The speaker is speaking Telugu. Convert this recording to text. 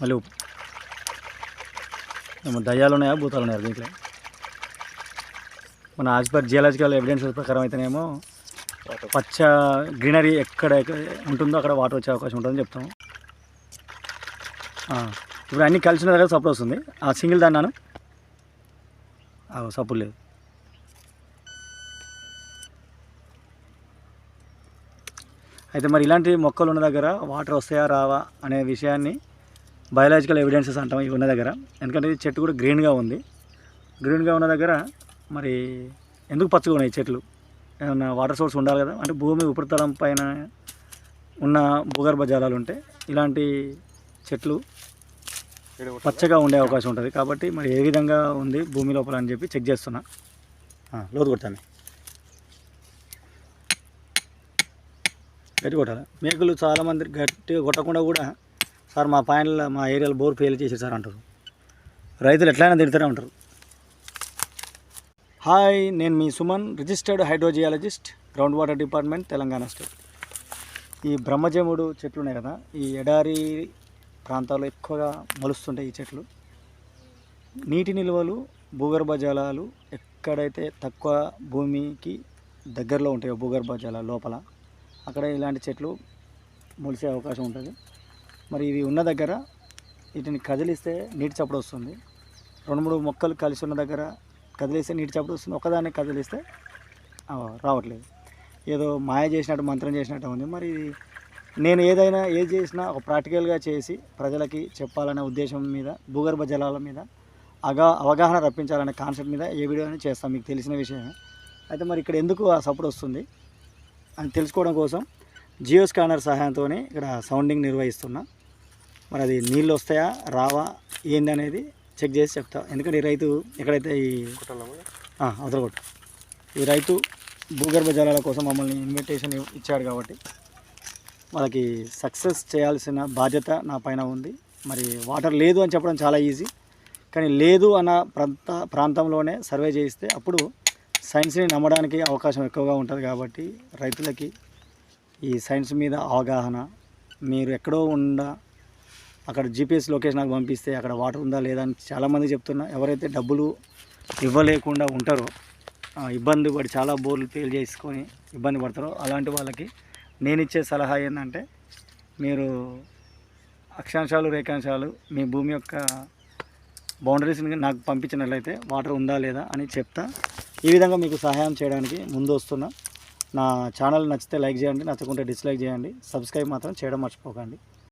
మళ్ళీ ఉప్పు ఏమో దయ్యాలు ఉన్నాయా భూతాలు ఉన్నాయా దీంట్లో మన యాజ్ పర్ జియాలజికల్ ఎవిడెన్స్ ప్రకారం అయితేనేమో పచ్చ గ్రీనరీ ఎక్కడ ఉంటుందో అక్కడ వాటర్ వచ్చే అవకాశం ఉంటుందని చెప్తాము. ఇప్పుడు అన్నీ కలిసిన దగ్గర సపోర్ట్ వస్తుంది. ఆ సింగిల్ దాన్నాను సపోర్ట్ లేదు. అయితే మరి ఇలాంటి మొక్కలు ఉన్న దగ్గర వాటర్ వస్తాయా రావా అనే విషయాన్ని బయాలజికల్ ఎవిడెన్సెస్ అంటాం ఇవి ఉన్న దగ్గర. ఎందుకంటే ఈ చెట్టు కూడా గ్రీన్గా ఉంది. గ్రీన్గా ఉన్న దగ్గర మరి ఎందుకు పచ్చగా ఉన్నాయి చెట్లు? ఏమన్నా వాటర్ సోర్స్ ఉండాలి కదా? అంటే భూమి ఉపరితలం పైన ఉన్న భూగర్భ జలాలు ఉంటే ఇలాంటి చెట్లు పచ్చగా ఉండే అవకాశం ఉంటుంది. కాబట్టి మరి ఏ విధంగా ఉంది భూమి లోపల అని చెప్పి చెక్ చేస్తున్నా. లోతు కొడతాను. గట్టి కొట్టాలి? మేకలు చాలామంది గట్టిగా కొట్టకుండా కూడా సార్ మా పాయింట్లో మా ఏరియాలో బోర్ ఫెయిల్ చేశారు సార్ అంటారు. రైతులు ఎట్లయినా తిడతారే ఉంటారు. హాయ్ నేను మీ Suman registered hydrogeologist ground water department Telangana state. ఈ బ్రహ్మజముడు చెట్లు ఉన్నాయి కదా ఈ ఎడారి ప్రాంతాల్లో ఎక్కువగా మొలుస్తుంటాయి ఈ చెట్లు. నీటి నిల్వలు భూగర్భ జలాలు ఎక్కడైతే తక్కువ భూమికి దగ్గరలో ఉంటాయో భూగర్భ జలాల లోపల అక్కడ ఇలాంటి చెట్లు మొలిసే అవకాశం ఉంటుంది. మరి ఇవి ఉన్న దగ్గర వీటిని కదిలిస్తే నీటి చప్పుడు వస్తుంది. రెండు మూడు మొక్కలు కలిసి ఉన్న దగ్గర కదిలిస్తే నీటి చప్పుడు వస్తుంది. ఒకదాన్ని కదిలిస్తే రావట్లేదు. ఏదో మాయ చేసినట్టు మంత్రం చేసినట్టు ఉంది. మరి నేను ఏదైనా ఏది చేసినా ఒక ప్రాక్టికల్గా చేసి ప్రజలకి చెప్పాలనే ఉద్దేశం మీద భూగర్భ జలాల మీద అగా అవగాహన రప్పించాలనే కాన్సెప్ట్ మీద ఏ వీడియో చేస్తాను మీకు తెలిసిన విషయమే. అయితే మరి ఇక్కడ ఎందుకు ఆ సపోర్ట్ వస్తుంది అని తెలుసుకోవడం కోసం జియో స్కానర్ సహాయంతో ఇక్కడ సౌండింగ్ నిర్వహిస్తున్నా. మరి అది నీళ్ళు వస్తాయా? రావా? ఏంది అనేది చెక్ చేసి చెప్తా. ఎందుకంటే ఈ రైతు ఎక్కడైతే ఈ ఆ, ఈ రైతు భూగర్భ జలాల కోసం మమ్మల్ని ఇన్విటేషన్ ఇచ్చాడు కాబట్టి వాళ్ళకి సక్సెస్ చేయాల్సిన బాధ్యత నా పైన ఉంది. మరి వాటర్ లేదు అని చెప్పడం చాలా ఈజీ కానీ లేదు అన్న ప్రాంత ప్రాంతంలోనే సర్వే చేయిస్తే అప్పుడు సైన్స్ని నమ్మడానికి అవకాశం ఎక్కువగా ఉంటుంది కాబట్టి రైతులకి ఈ సైన్స్ మీద అవగాహన మీరు ఎక్కడో ఉండ అక్కడ జీపీఎస్ లొకేషన్ నాకు పంపిస్తే అక్కడ వాటర్ ఉందా లేదా అని చాలామంది చెప్తున్నా. ఎవరైతే డబ్బులు ఇవ్వలేకుండా ఉంటారో ఇబ్బంది పడి చాలా బోర్లు ఫెయిల్ చేసుకొని ఇబ్బంది పడతారో అలాంటి వాళ్ళకి నేను ఇచ్చే సలహా ఏంటంటే మీరు అక్షాంశాలు రేఖాంశాలు మీ భూమి యొక్క బౌండరీస్ని నాకు పంపించినట్లయితే వాటర్ ఉందా లేదా అని చెప్తా. ఈ విధంగా మీకు సహాయం చేయడానికి ముందు వస్తున్నా. నా ఛానల్ నచ్చితే లైక్ చేయండి నచ్చకుంటే డిస్లైక్ చేయండి. సబ్స్క్రైబ్ మాత్రం చేయడం మర్చిపోకండి.